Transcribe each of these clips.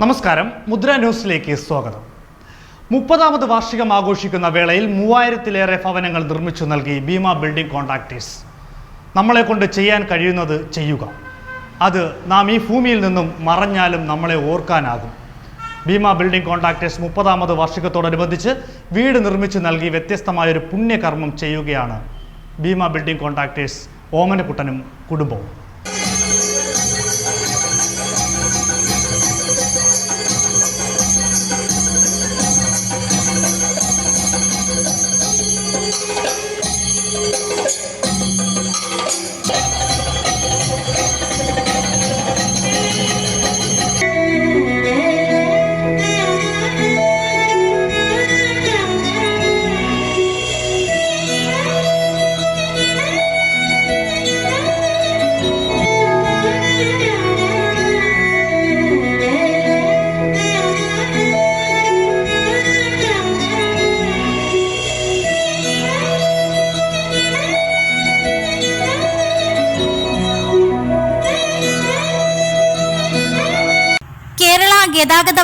നമസ്കാരം. മുദ്ര ന്യൂസിലേക്ക് സ്വാഗതം. മുപ്പതാമത് വാർഷികം ആഘോഷിക്കുന്ന വേളയിൽ മൂവായിരത്തിലേറെ ഭവനങ്ങൾ നിർമ്മിച്ചു നൽകി ഭീമ ബിൽഡിംഗ് കോൺട്രാക്ടേഴ്സ്. നമ്മളെ കൊണ്ട് ചെയ്യാൻ കഴിയുന്നത് ചെയ്യുക. അത് നാം ഈ ഭൂമിയിൽ നിന്നും മറഞ്ഞാലും നമ്മളെ ഓർക്കാനാകും. ഭീമ ബിൽഡിംഗ് കോൺട്രാക്ടേഴ്സ് മുപ്പതാമത് വാർഷികത്തോടനുബന്ധിച്ച് വീട് നിർമ്മിച്ചു നൽകി വ്യത്യസ്തമായൊരു പുണ്യകർമ്മം ചെയ്യുകയാണ് ഭീമ ബിൽഡിംഗ് കോൺട്രാക്ടേഴ്സ് ഓമനക്കുട്ടനും കുടുംബവും.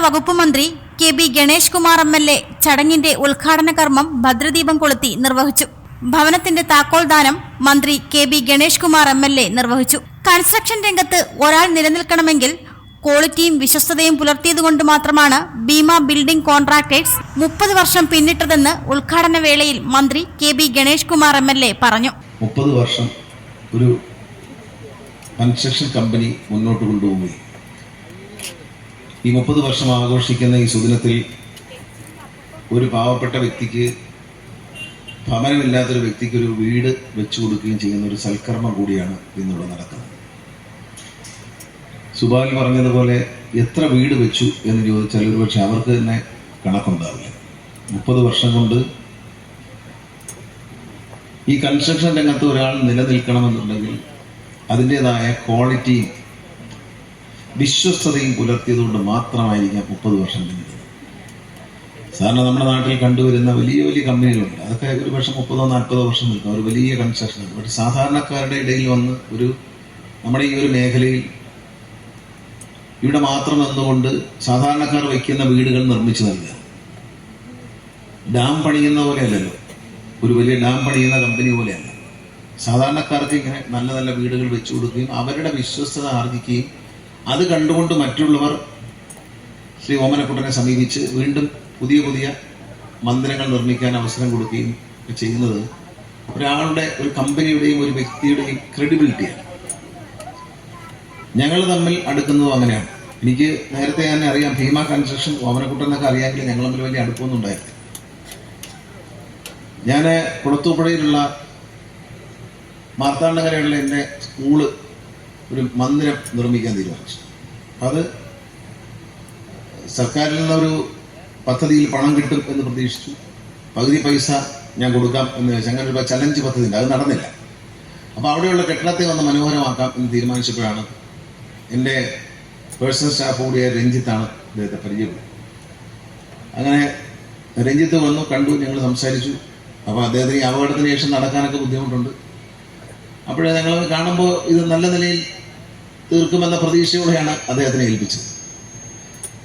വകുപ്പ് മന്ത്രി K B Ganesh Kumar M L A ചടങ്ങിന്റെ ഉദ്ഘാടന കർമ്മം ഭദ്രദീപം കൊളുത്തി നിർവഹിച്ചു. ഭവനത്തിന്റെ താക്കോൽ ദാനം മന്ത്രി K B Ganesh Kumar M L A നിർവഹിച്ചു. കൺസ്ട്രക്ഷൻ രംഗത്ത് ഒരാൾ നിലനിൽക്കണമെങ്കിൽ ക്വാളിറ്റിയും വിശ്വസ്തതയും പുലർത്തിയതുകൊണ്ട് മാത്രമാണ് ഭീമ ബിൽഡിംഗ് കോൺട്രാക്ടേഴ്സ് മുപ്പത് വർഷം പിന്നിട്ടതെന്ന് ഉദ്ഘാടന വേളയിൽ മന്ത്രി K B Ganesh Kumar M L A പറഞ്ഞു. മുപ്പത് വർഷം ഒരു കൺസ്ട്രക്ഷൻ കമ്പനി മുന്നോട്ട് കൊണ്ടുപോവുകയും ഈ മുപ്പത് വർഷം ആഘോഷിക്കുന്ന ഈ സുദിനത്തിൽ ഒരു പാവപ്പെട്ട വ്യക്തിക്ക് ഭവനമില്ലാത്തൊരു വ്യക്തിക്ക് ഒരു വീട് വെച്ചു കൊടുക്കുകയും ചെയ്യുന്ന ഒരു സൽക്കർമ്മം കൂടിയാണ് ഇന്നിവിടെ നടക്കുന്നത്. സുബാൽ പറഞ്ഞതുപോലെ എത്ര വീട് വെച്ചു എന്ന് ചോദിച്ചാൽ ഒരുപക്ഷെ അവർക്ക് തന്നെ കണക്കുണ്ടാവില്ല. മുപ്പത് വർഷം കൊണ്ട് ഈ കൺസ്ട്രക്ഷൻ രംഗത്ത് ഒരാൾ നിലനിൽക്കണമെന്നുണ്ടെങ്കിൽ അതിന്റെതായ ക്വാളിറ്റിയും വിശ്വസ്തതയും പുലർത്തിയതുകൊണ്ട് മാത്രമായിരിക്കാം മുപ്പത് വർഷം പിന്നിട്ടത് സാധാരണ നമ്മുടെ നാട്ടിൽ കണ്ടുവരുന്ന വലിയ വലിയ കമ്പനികളുണ്ട്. അതൊക്കെ ഒരു വർഷം മുപ്പതോ നാൽപ്പതോ വർഷം നിൽക്കും ഒരു വലിയ കൺസ്ട്രക്ഷൻ പക്ഷെ സാധാരണക്കാരുടെ ഇടയിൽ വന്ന് ഒരു നമ്മുടെ ഈ ഒരു മേഖലയിൽ ഇവിടെ മാത്രം നിന്നുകൊണ്ട് സാധാരണക്കാർ വയ്ക്കുന്ന വീടുകൾ നിർമ്മിച്ചു നൽകുക. ഡാം പണിയുന്ന പോലെയല്ലല്ലോ. ഒരു വലിയ ഡാം പണിയുന്ന കമ്പനി പോലെയല്ല. സാധാരണക്കാർക്ക് ഇങ്ങനെ നല്ല നല്ല വീടുകൾ വെച്ചു കൊടുക്കുകയും അവരുടെ വിശ്വസ്തത ആർജിക്കുകയും അത് കണ്ടുകൊണ്ട് മറ്റുള്ളവർ ശ്രീ ഓമനക്കുട്ടനെ സമീപിച്ച് വീണ്ടും പുതിയ പുതിയ മന്ദിരങ്ങൾ നിർമ്മിക്കാൻ അവസരം കൊടുക്കുകയും ചെയ്യുന്നത് ഒരാളുടെ ഒരു കമ്പനിയുടെയും ഒരു വ്യക്തിയുടെയും ക്രെഡിബിലിറ്റിയാണ് ഞങ്ങൾ തമ്മിൽ അടുക്കുന്നതും അങ്ങനെയാണ്. എനിക്ക് നേരത്തെ തന്നെ അറിയാം ഭീമ കൺസ്ട്രക്ഷൻ ഓമനക്കുട്ടനൊക്കെ അറിയാമെങ്കിൽ ഞങ്ങൾ തമ്മിൽ വലിയ അടുപ്പമൊന്നും ഉണ്ടായിരുന്നു ഞാൻ കുളത്തൂപ്പുഴയിലുള്ള മാർത്താണ്ഡകരയുള്ള എന്റെ സ്കൂൾ ഒരു മന്ദിരം നിർമ്മിക്കാൻ തീരുമാനിച്ചു. അത് സർക്കാരിൽ നിന്നൊരു പദ്ധതിയിൽ പണം കിട്ടും എന്ന് പ്രതീക്ഷിച്ചു. പകുതി പൈസ ഞാൻ കൊടുക്കാം എന്ന് അങ്ങനെ ഒരു ചലഞ്ച് പദ്ധതി ഉണ്ട് അത് നടന്നില്ല. അപ്പോൾ അവിടെയുള്ള കെട്ടിടത്തെ ഒന്ന് മനോഹരമാക്കാം എന്ന് തീരുമാനിച്ചപ്പോഴാണ് എന്റെ പേഴ്സണൽ സ്റ്റാഫ് കൂടിയ രഞ്ജിത്താണ് അദ്ദേഹത്തെ പരിചയപ്പെട്ടത് അങ്ങനെ രഞ്ജിത്ത് വന്നു കണ്ടു ഞങ്ങൾ സംസാരിച്ചു. അപ്പോൾ അദ്ദേഹത്തിന് ഈ അപകടത്തിന് ശേഷം നടക്കാനൊക്കെ ബുദ്ധിമുട്ടുണ്ട്. അപ്പോഴേ ഞങ്ങൾ കാണുമ്പോൾ ഇത് നല്ല നിലയിൽ തീർക്കുമെന്ന പ്രതീക്ഷയോടെയാണ് അദ്ദേഹത്തിനെ ഏൽപ്പിച്ചത്.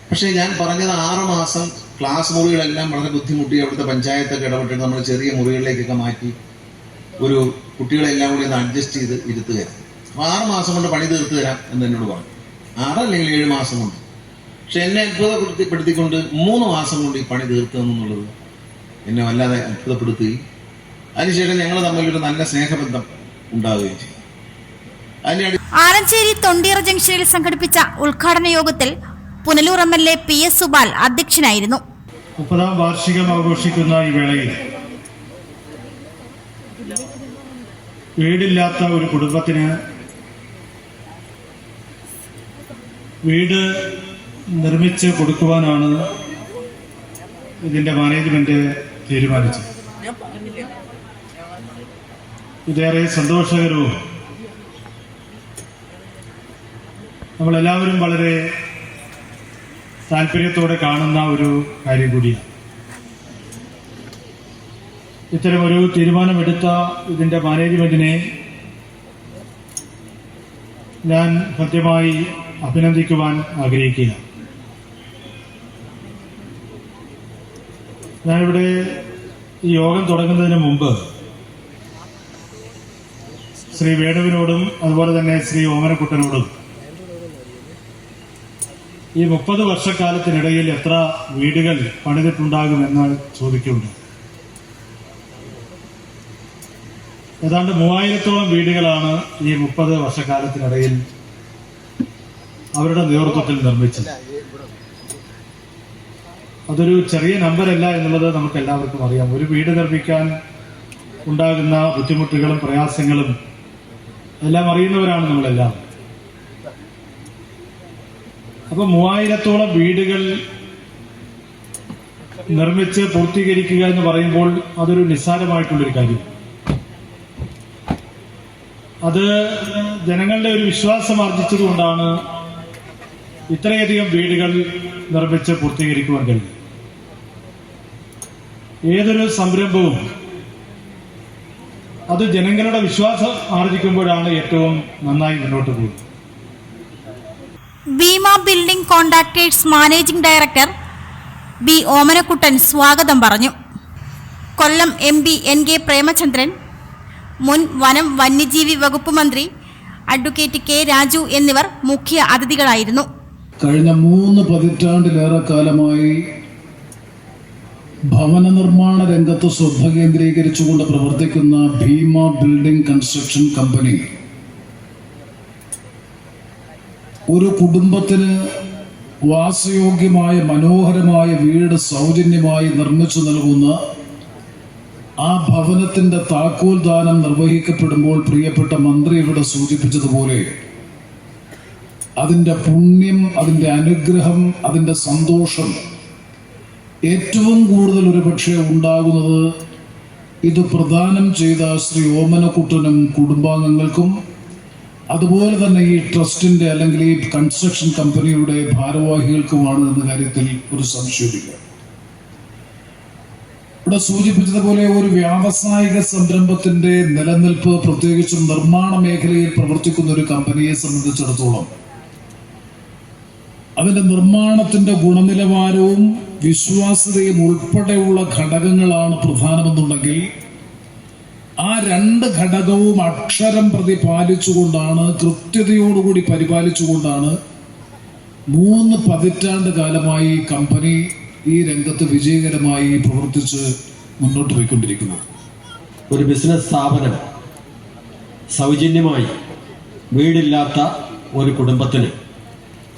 പക്ഷേ ഞാൻ പറഞ്ഞത് ആറ് മാസം ക്ലാസ് മുറികളെല്ലാം വളരെ ബുദ്ധിമുട്ടി അവിടുത്തെ പഞ്ചായത്തൊക്കെ ഇടപെട്ടിട്ട് നമ്മൾ ചെറിയ മുറികളിലേക്കൊക്കെ മാറ്റി ഒരു കുട്ടികളെല്ലാം കൂടി ഒന്ന് അഡ്ജസ്റ്റ് ചെയ്ത് ഇരുത്തുകയാണ്. അപ്പോൾ ആറ് മാസം കൊണ്ട് പണി തീർത്ത് തരാം എന്ന് എന്നോട് പറഞ്ഞു. ആറ് അല്ലെങ്കിൽ ഏഴ് മാസം കൊണ്ട്. പക്ഷെ എന്നെ അത്ഭുതപ്പെടുത്തിപ്പെടുത്തിക്കൊണ്ട് മൂന്ന് മാസം കൊണ്ട് ഈ പണി തീർത്തുന്നുള്ളത് എന്നെ വല്ലാതെ അത്ഭുതപ്പെടുത്തുകയും അതിനുശേഷം ഞങ്ങൾ തമ്മിലൊരു നല്ല സ്നേഹബന്ധം ഉണ്ടാവുകയും ചെയ്തു. അതിന്റെ അടി ആലഞ്ചേരി തൊണ്ടിയറ ജംഗ്ഷനിൽ സംഘടിപ്പിച്ച ഉദ്ഘാടന യോഗത്തിൽ Punalur M L A P S Supal അധ്യക്ഷനായിരുന്നു. മുപ്പതാം വാർഷികം ആഘോഷിക്കുന്ന ഈ വേളയിൽ വീടില്ലാത്ത ഒരു കുടുംബത്തിന് വീട് നിർമ്മിച്ച് കൊടുക്കുവാനാണ് ഇതിന്റെ മാനേജ്മെന്റ് തീരുമാനിച്ചത്. ഇതേറെ സന്തോഷകരവും നമ്മളെല്ലാവരും വളരെ താല്പര്യത്തോടെ കാണുന്ന ഒരു കാര്യം കൂടിയാണ്. ഇത്തരമൊരു തീരുമാനമെടുത്ത ഇതിന്റെ മാനേജ്മെന്റിനെ ഞാൻ കൃത്യമായി അഭിനന്ദിക്കുവാൻ ആഗ്രഹിക്കുക ഞാനിവിടെ ഈ യോഗം തുടങ്ങുന്നതിന് മുമ്പ് ശ്രീ വേണുവിനോടും അതുപോലെ തന്നെ ശ്രീ ഓമനക്കുട്ടനോടും ഈ മുപ്പത് വർഷക്കാലത്തിനിടയിൽ എത്ര വീടുകൾ പണിതിട്ടുണ്ടാകുമെന്ന് ചോദിക്കുന്നുണ്ട്. ഏതാണ്ട് മൂവായിരത്തോളം വീടുകളാണ് ഈ മുപ്പത് വർഷക്കാലത്തിനിടയിൽ അവരുടെ നേതൃത്വത്തിൽ നിർമ്മിച്ചത്. അതൊരു ചെറിയ നമ്പരല്ല എന്നുള്ളത് നമുക്ക് എല്ലാവർക്കും അറിയാം. ഒരു വീട് നിർമ്മിക്കാൻ ഉണ്ടാകുന്ന ബുദ്ധിമുട്ടുകളും പ്രയാസങ്ങളും എല്ലാം അറിയുന്നവരാണ് നമ്മളെല്ലാം. അപ്പൊ മൂവായിരത്തോളം വീടുകൾ നിർമ്മിച്ച് പൂർത്തീകരിക്കുക എന്ന് പറയുമ്പോൾ അതൊരു നിസ്സാരമായിട്ടുള്ളൊരു കാര്യം. അത് ജനങ്ങളുടെ ഒരു വിശ്വാസം ആർജിച്ചതുകൊണ്ടാണ് ഇത്രയധികം വീടുകൾ നിർമ്മിച്ച് പൂർത്തീകരിക്കുവാൻ കഴിയും ഏതൊരു സംരംഭവും അത് ജനങ്ങളുടെ വിശ്വാസം ആർജിക്കുമ്പോഴാണ് ഏറ്റവും നന്നായി മുന്നോട്ട് പോകുന്നത്. Bhima building contractors managing director B Omanakuttan സ്വാഗതം പറഞ്ഞു. Kollam M P N K Premachandran മുൻ വനം വന്യജീവി വകുപ്പ് മന്ത്രി അഡ്വക്കേറ്റ് കെ രാജു എന്നിവർ മുഖ്യ അതിഥികളായിരുന്നു. കഴിഞ്ഞ മൂന്ന് പതിറ്റാണ്ടിലേറെ കാലമായി ഭവന നിർമ്മാണ രംഗത്ത് ശ്രദ്ധ കേന്ദ്രീകരിച്ചുകൊണ്ട് പ്രവർത്തിക്കുന്ന ഭീമ ബിൽഡിംഗ് കൺസ്ട്രക്ഷൻ കമ്പനി ഒരു കുടുംബത്തിന് വാസയോഗ്യമായ മനോഹരമായ വീട് സൗജന്യമായി നിർമ്മിച്ചു നൽകുന്ന ആ ഭവനത്തിന്റെ താക്കോൽ ദാനം നിർവഹിക്കപ്പെടുമ്പോൾ പ്രിയപ്പെട്ട മന്ത്രി ഇവിടെ സൂചിപ്പിച്ചതുപോലെ അതിന്റെ പുണ്യം അതിന്റെ അനുഗ്രഹം അതിന്റെ സന്തോഷം ഏറ്റവും കൂടുതൽ ഒരു ഒരുപക്ഷെ ഉണ്ടാകുന്നത് ഇത് പ്രദാനം ചെയ്ത ശ്രീ ഓമനക്കുട്ടനും കുടുംബാംഗങ്ങൾക്കും അതുപോലെ തന്നെ ഈ ട്രസ്റ്റിന്റെ അല്ലെങ്കിൽ ഈ കൺസ്ട്രക്ഷൻ കമ്പനിയുടെ ഭാരവാഹികൾക്കുമാണ് എന്ന കാര്യത്തിൽ ഒരു സംശയമില്ല. ഇവിടെ സൂചിപ്പിച്ചതുപോലെ ഒരു വ്യാവസായിക സംരംഭത്തിന്റെ നിലനിൽപ്പ് പ്രത്യേകിച്ചും നിർമ്മാണ മേഖലയിൽ പ്രവർത്തിക്കുന്ന ഒരു കമ്പനിയെ സംബന്ധിച്ചിടത്തോളം അതിന്റെ നിർമ്മാണത്തിന്റെ ഗുണനിലവാരവും വിശ്വാസ്യതയും ഉൾപ്പെടെയുള്ള ഘടകങ്ങളാണ് പ്രധാനമെന്നുണ്ടെങ്കിൽ ആ രണ്ട് ഘടകവും അക്ഷരം പ്രതി പാലിച്ചുകൊണ്ടാണ് കൃത്യതയോടുകൂടി പരിപാലിച്ചുകൊണ്ടാണ് മൂന്ന് പതിറ്റാണ്ട് കാലമായി കമ്പനി ഈ രംഗത്ത് വിജയകരമായി പ്രവർത്തിച്ച് മുന്നോട്ട് പോയിക്കൊണ്ടിരിക്കുന്നത്. ഒരു ബിസിനസ് സ്ഥാപനം സൗജന്യമായി വീടില്ലാത്ത ഒരു കുടുംബത്തിന്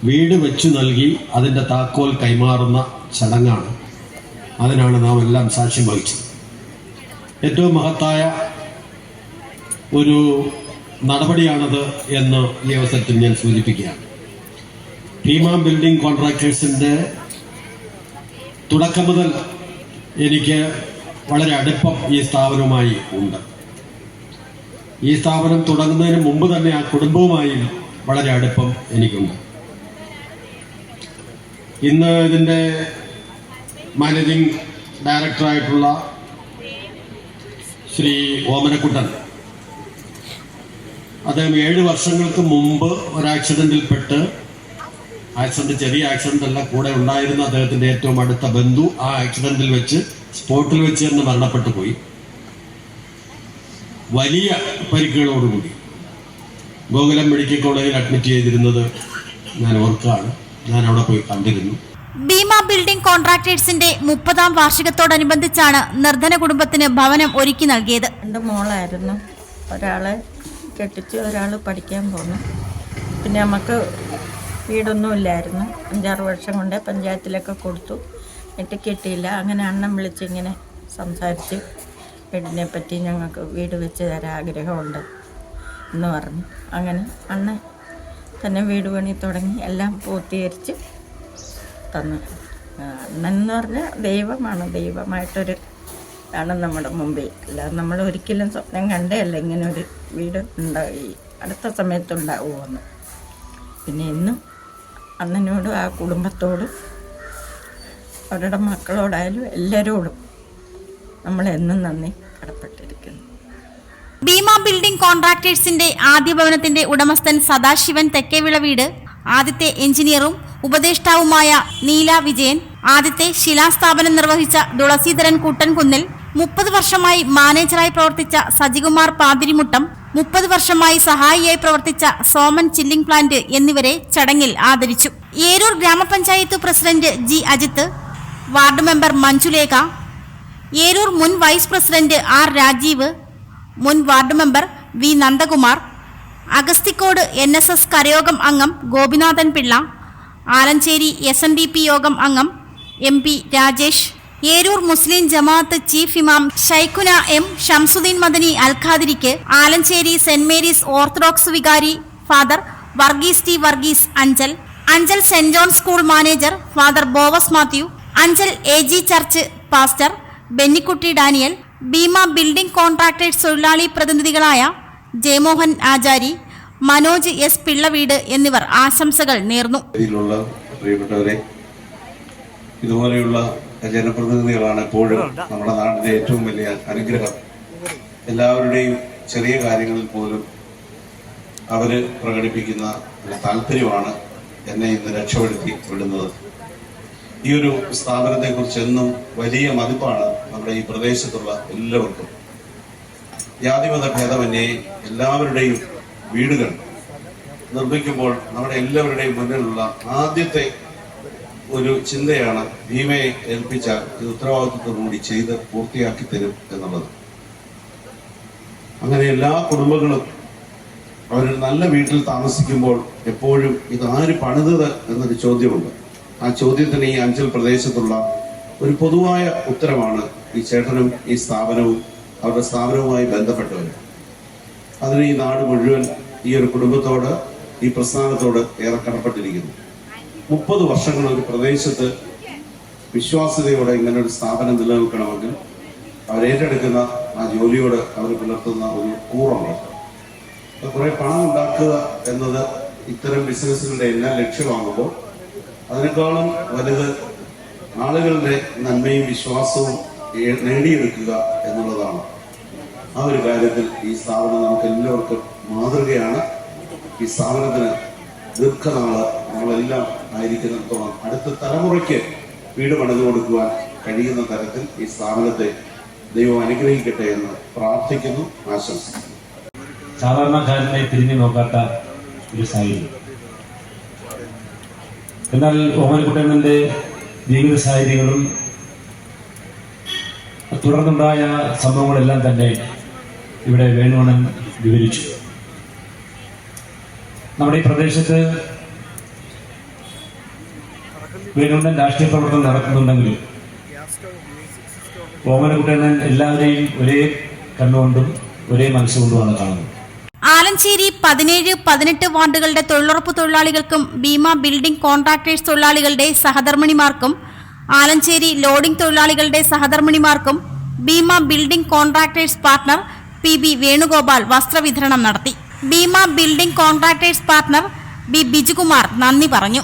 വീട് വെച്ചു നൽകി അതിന്റെ താക്കോൽ കൈമാറുന്ന ചടങ്ങാണ്. അതിനാണ് നാം എല്ലാം സാക്ഷ്യം വഹിച്ചത്. ഏറ്റവും മഹത്തായ ഒരു നടപടിയാണത് എന്ന് ഈ അവസരത്തിൽ ഞാൻ സൂചിപ്പിക്കുകയാണ്. ഭീമ ബിൽഡിംഗ് കോൺട്രാക്ടേഴ്സിന്റെ തുടക്കം മുതൽ എനിക്ക് വളരെ അടുപ്പം ഈ സ്ഥാപനവുമായി ഉണ്ട്. ഈ സ്ഥാപനം തുടങ്ങുന്നതിന് മുമ്പ് തന്നെ ആ കുടുംബവുമായി വളരെ അടുപ്പം എനിക്കുണ്ട്. ഇന്ന് ഇതിന്റെ മാനേജിംഗ് ഡയറക്ടറായിട്ടുള്ള ശ്രീ ഓമനക്കുട്ടൻ അദ്ദേഹം ഏഴ് വർഷങ്ങൾക്ക് മുമ്പ് ഒരു ആക്സിഡന്റിൽപ്പെട്ട് ആക്സിഡന്റ് ചെറിയ ആക്സിഡന്റ് അല്ല കൂടെ ഉണ്ടായിരുന്ന അദ്ദേഹത്തിന്റെ ഏറ്റവും അടുത്ത ബന്ധു ആ ആക്സിഡന്റിൽ വെച്ച് സ്പോട്ടിൽ വെച്ച് തന്നെ മരണപ്പെട്ടു പോയി. വലിയ പരിക്കുകളോടുകൂടി. ഗോകുലം മെഡിക്കൽ കോളേജിൽ അഡ്മിറ്റ് ചെയ്തിരുന്നത് ഞാൻ ഓർക്കാണ് ഞാൻ അവിടെ പോയി കണ്ടിരുന്നു. ഭീമ ബിൽഡിംഗ് കോൺട്രാക്ടേഴ്സിന്റെ മുപ്പതാം വാർഷികത്തോടനുബന്ധിച്ചാണ് നിർധന കുടുംബത്തിന് ഭവനം ഒരുക്കി നൽകിയത്. രണ്ട് മോളായിരുന്നു. ഒരാളെ കെട്ടിച്ച് ഒരാൾ പഠിക്കാൻ പോന്നു. പിന്നെ നമുക്ക് വീടൊന്നും ഇല്ലായിരുന്നു. അഞ്ചാറ് വർഷം കൊണ്ട് പഞ്ചായത്തിലൊക്കെ കൊടുത്തു. എന്നിട്ട് കിട്ടിയില്ല. അങ്ങനെ അണ്ണം വിളിച്ച് ഇങ്ങനെ സംസാരിച്ച് വീടിനെ പറ്റി ഞങ്ങൾക്ക് വീട് വെച്ച് തരാൻ ആഗ്രഹമുണ്ട് എന്ന് പറഞ്ഞു. അങ്ങനെ അണ്ണൻ തന്നെ വീട് പണി തുടങ്ങി. എല്ലാം പൂർത്തീകരിച്ച് തന്നു. അണ്ണൻ എന്ന് പറഞ്ഞാൽ ദൈവമാണ്. ദൈവമായിട്ടൊരു ആണ് നമ്മുടെ മുമ്പിൽ. അല്ലാതെ നമ്മൾ ഒരിക്കലും സ്വപ്നം കണ്ടേയല്ല ഇങ്ങനെ ഒരു വീട് ഉണ്ടായി. അടുത്ത സമയത്തുണ്ടാവുമെന്ന് പിന്നെ എന്നും അണ്ണനോടും ആ കുടുംബത്തോടും അവരുടെ മക്കളോടായാലും എല്ലാവരോടും നമ്മളെന്നും നന്ദി കടപ്പെട്ടിരിക്കുന്നു. ഭീമ ബിൽഡിംഗ് കോൺട്രാക്ടേഴ്സിന്റെ ആദ്യ ഭവനത്തിന്റെ ഉടമസ്ഥൻ സദാശിവൻ തെക്കേവിള വീട് ആദ്യത്തെ എഞ്ചിനീയറും ഉപദേഷ്ടാവുമായ നീല വിജയൻ ആദ്യത്തെ ശിലാസ്ഥാപനം നിർവഹിച്ച തുളസീധരൻ കുട്ടൻകുന്നിൽ മുപ്പത് വർഷമായി മാനേജറായി പ്രവർത്തിച്ച സജികുമാർ പാതിരിമുട്ടം മുപ്പത് വർഷമായി സഹായിയായി പ്രവർത്തിച്ച സോമൻ ചില്ലിംഗ് പ്ലാന്റ് എന്നിവരെ ചടങ്ങിൽ ആദരിച്ചു. ഏരൂർ ഗ്രാമപഞ്ചായത്ത് president G Ajith ward member Manjulekha Eroor മുൻ വൈസ് പ്രസിഡന്റ് ആർ രാജീവ് മുൻ ward member V Nandakumar Agasthikode N S S കരയോഗം അംഗം Gopinathan Pillai Alanchery S N D P Yogam അംഗം M P Rajesh Eroor Muslim Jamaath chief ഇമാം Shaikhuna M Shamsuddin Madani അൽഖാദിരിക്ക് Alanchery saint Mary's orthodox വികാരി father Varghese T Varghese Anchal Anchal saint John school manager father Bovas Mathew Anchal A G church pastor Bennykutty Daniel Bhima building contractors തൊഴിലാളി പ്രതിനിധികളായ Jayamohan Achari Manoj S Pillaveedu എന്നിവർ ആശംസകൾ നേർന്നു. ഇതുപോലെയുള്ള ജനപ്രതിനിധികളാണ് എപ്പോഴും നമ്മുടെ നാടിന്റെ ഏറ്റവും വലിയ അനുഗ്രഹം. എല്ലാവരുടെയും ചെറിയ കാര്യങ്ങളിൽ പോലും അവർ പ്രകടിപ്പിക്കുന്ന ഒരു താല്പര്യമാണ് എന്നെ ഇന്ന് രക്ഷപ്പെടുത്തി വിടുന്നത്. ഈ ഒരു സ്ഥാപനത്തെ കുറിച്ച് എന്നും വലിയ മതിപ്പാണ് നമ്മുടെ ഈ പ്രദേശത്തുള്ള എല്ലാവർക്കും. ജാതിമത ഭേദമന്യേ എല്ലാവരുടെയും വീടുകൾ നിർമ്മിക്കുമ്പോൾ നമ്മുടെ എല്ലാവരുടെയും മുന്നിലുള്ള ആദ്യത്തെ ഒരു ചിന്തയാണ് ഭീമയെ ഏൽപ്പിച്ച കൂടി ചെയ്ത് പൂർത്തിയാക്കി തരും എന്നുള്ളത്. അങ്ങനെ എല്ലാ കുടുംബങ്ങളും അവർ നല്ല വീട്ടിൽ താമസിക്കുമ്പോൾ എപ്പോഴും ഇത് ആര് പണിതത് എന്നൊരു ചോദ്യമുണ്ട്. ആ ചോദ്യത്തിന് ഈ അഞ്ചൽ പ്രദേശത്തുള്ള ഒരു പൊതുവായ ഉത്തരമാണ് ഈ ചേട്ടനും ഈ സ്ഥാപനവും അവരുടെ സ്ഥാപനവുമായി ബന്ധപ്പെട്ടവർ അതിന് ഈ നാട് മുഴുവൻ ഈ ഒരു കുടുംബത്തോട് ഈ പ്രസ്ഥാനത്തോട് ഏറെ കടപ്പെട്ടിരിക്കുന്നു. മുപ്പത് വർഷങ്ങൾ ഒരു പ്രദേശത്ത് വിശ്വാസ്യതയോടെ ഇങ്ങനെ ഒരു സ്ഥാപനം നിലനിൽക്കണമെങ്കിൽ അവരേറ്റെടുക്കുന്ന ആ ജോലിയോട് അവർ പുലർത്തുന്ന ഒരു കൂറുണ്ട് കുറെ പണം ഉണ്ടാക്കുക എന്നത് ഇത്തരം ബിസിനസ്സുകളുടെ എല്ലാം ലക്ഷ്യമാകുമ്പോൾ അതിനേക്കാളും വലുത് ആളുകളുടെ നന്മയും വിശ്വാസവും നേടിയെടുക്കുക എന്നുള്ളതാണ്. ആ ഒരു കാര്യത്തിൽ ഈ സ്ഥാപനം നമുക്ക് എല്ലാവർക്കും മാതൃകയാണ്. ഈ സ്ഥാപനത്തിന് ദീർഘനാൾ നമ്മളെല്ലാം ആയിരിക്കുന്നിടത്തോളം അടുത്ത തലമുറയ്ക്ക് വീട് പണിതു കൊടുക്കുവാൻ കഴിയുന്ന തരത്തിൽ ഈ സ്ഥാപനത്തെ ദൈവം അനുഗ്രഹിക്കട്ടെ എന്ന് പ്രാർത്ഥിക്കുന്നു. ആശംസിക്കുന്നു. സാധാരണക്കാരനെ തിരിഞ്ഞു നോക്കാത്ത ഒരു സാഹചര്യം. എന്നാൽ ഓമനക്കുട്ടണ്ണന്റെ ജീവിത സാഹചര്യങ്ങളും തുടർന്നുണ്ടായ സംഭവങ്ങളെല്ലാം തന്നെ ഇവിടെ വേണുവണ്ണൻ വിവരിച്ചു. നമ്മുടെ ഈ പ്രദേശത്ത് വേണുവണ്ണൻ രാഷ്ട്രീയ പ്രവർത്തനം നടത്തുന്നുണ്ടെങ്കിലും ഓമനക്കുട്ടണ്ണൻ എല്ലാവരെയും ഒരേ കണ്ണുകൊണ്ടും ഒരേ മനസ്സുകൊണ്ടുമാണ് കാണുന്നത്. ആലഞ്ചേരി പതിനേഴ് പതിനെട്ട് വാർഡുകളുടെ തൊഴിലുറപ്പ് തൊഴിലാളികൾക്കും ഭീമ ബിൽഡിംഗ് കോൺട്രാക്ടേഴ്സ് തൊഴിലാളികളുടെ സഹധർമ്മിണിമാർക്കും ആലഞ്ചേരി ലോഡിംഗ് തൊഴിലാളികളുടെ സഹധർമ്മിണിമാർക്കും Bhima building contractors partner P B Venugopal വസ്ത്രവിതരണം നടത്തി. Bhima building contractors partner B Bijukumar നന്ദി പറഞ്ഞു.